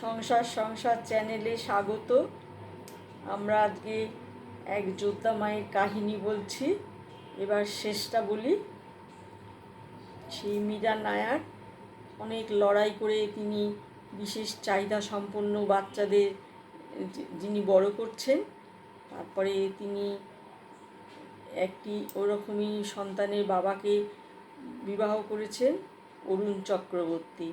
সংসার সংসার চ্যানেলে স্বাগত। আমরা আজকে এক যোদ্ধা মায়ের কাহিনী বলছি। এবার শেষটা বলি। সেই মীরা নায়ার অনেক লড়াই করে তিনি বিশেষ চাহিদা সম্পন্ন বাচ্চাদের যিনি বড় করছেন, তারপরে তিনি একটি ওরকমই সন্তানের বাবাকে বিবাহ করেছেন, অরুণ চক্রবর্তী।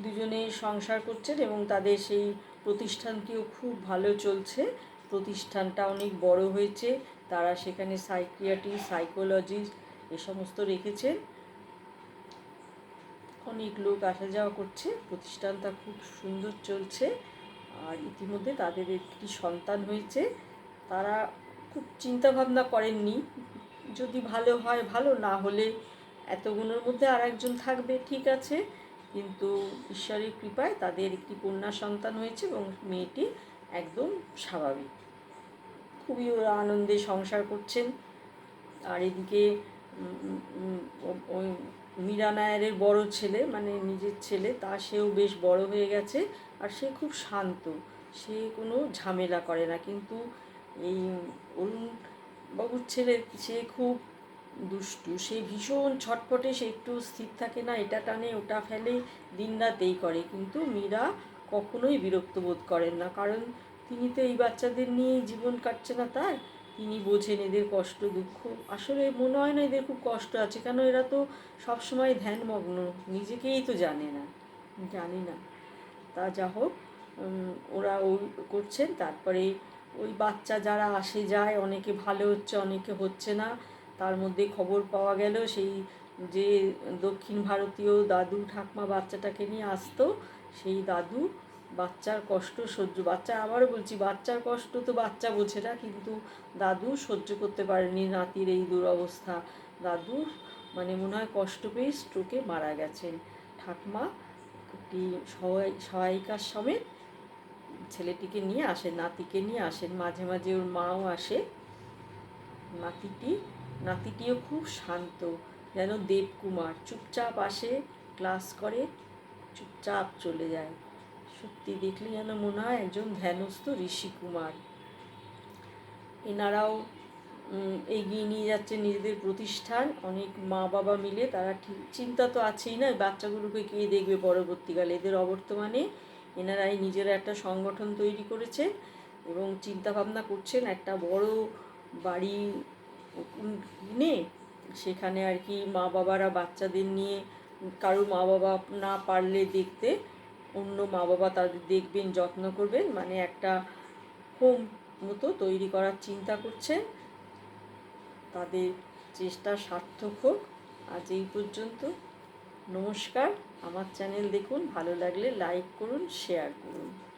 দুজনে সংসার করছেন এবং তাদের সেই প্রতিষ্ঠানটিও খুব ভালো চলছে। প্রতিষ্ঠানটা অনেক বড় হয়েছে, তারা সেখানে সাইকিয়াট্রি সাইকোলজিস্ট এ সমস্ত রেখেছেন। অনেক লোক আসা যাওয়া করছে, প্রতিষ্ঠানটা খুব সুন্দর চলছে আর ইতিমধ্যে তাদের একটি সন্তান হয়েছে। তারা খুব চিন্তা ভাবনা করেননি, যদি ভালো হয় ভালো, না হলে এতগুলোর মধ্যে আর একজন থাকবে, ঠিক আছে। কিন্তু ঈশ্বরের কৃপায় তাদের একটি কন্যা সন্তান হয়েছে এবং মেয়েটি একদম স্বাভাবিক। খুবই ওরা আনন্দে সংসার করছেন। আর এদিকে ওই মীরা নায়ারের বড় ছেলে মানে নিজের ছেলে, তা সেও বেশ বড় হয়ে গেছে আর সে খুব শান্ত। সে কোনো ঝামেলা করে না। কিন্তু এই অরুণ বাবুর ছেলে, সে খুব দুষ্টু। সে ভীষণ ছটপটে সে একটু স্থির থাকে না, এটা টানে, ওটা ফেলে, দিনরাত এই করে। কিন্তু মীরা কখনোই বিরক্ত বোধ করেন না, কারণ তিনি তো এই বাচ্চাদের নিয়েই জীবন কাটছে না তার। তিনি বোঝেন এদের কষ্ট, দুঃখ। আসলে মনে হয় না এদের খুব কষ্ট আছে, কেন এরা তো সবসময় ধ্যানমগ্ন, নিজেকেই তো জানে না, জানি না। তা যা হোক ওরা ওই করছেন, তারপরে ওই বাচ্চা যারা আসে যায়, অনেকে ভালো হচ্ছে, অনেকে হচ্ছে না। তার মধ্যে খবর পাওয়া গেল, সেই যে দক্ষিণ ভারতীয় দাদু ঠাকমা বাচ্চাটাকে নিয়ে আসতো, সেই দাদু বাচ্চার কষ্ট সহ্য, বাচ্চা আবারও বলছি, বাচ্চার কষ্ট তো বাচ্চা বোঝে না, কিন্তু দাদু সহ্য করতে পারেনি, নাতির এই দুরবস্থা। দাদু মানে মনে হয় কষ্ট পেয়ে স্ট্রোকে মারা গেছেন। ঠাকমা একটি সহায় সহায়িকার সমেত ছেলেটিকে নিয়ে আসেন, নাতিকে নিয়ে আসেন, মাঝে মাঝে ওর মাও আসে। নাতিটি নাতিটিও খুব শান্ত, যেন দেবকুমার চুপচাপ আসে, ক্লাস করে, চুপচাপ চলে যায়। সত্যি দেখলে যেন মনে হয় একজন ধ্যানস্থ ঋষিকুমার। এনারাও এগিয়ে নিয়ে যাচ্ছে নিজেদের প্রতিষ্ঠান। অনেক মা বাবা মিলে তারা ঠিক, চিন্তা তো আছেই না বাচ্চাগুলোকে কে দেখবে পরবর্তীকালে? এদের অবর্তমানে এনারাই নিজেরা একটা সংগঠন তৈরি করেছেন এবং চিন্তা ভাবনা করছেন একটা বড় বাড়ি সেখানে আর কি মা বাবারা বাচ্চাদের নিয়ে কারও মা বাবা না পারলে দেখতে অন্য মা বাবা তাদের দেখবেন, যত্ন করবেন। মানে একটা হোম মতো তৈরি করার চিন্তা করছেন। তাদের চেষ্টা সার্থক হোক। আজ এই পর্যন্ত। নমস্কার। আমার চ্যানেল দেখুন। ভালো লাগলে লাইক করুন, শেয়ার করুন।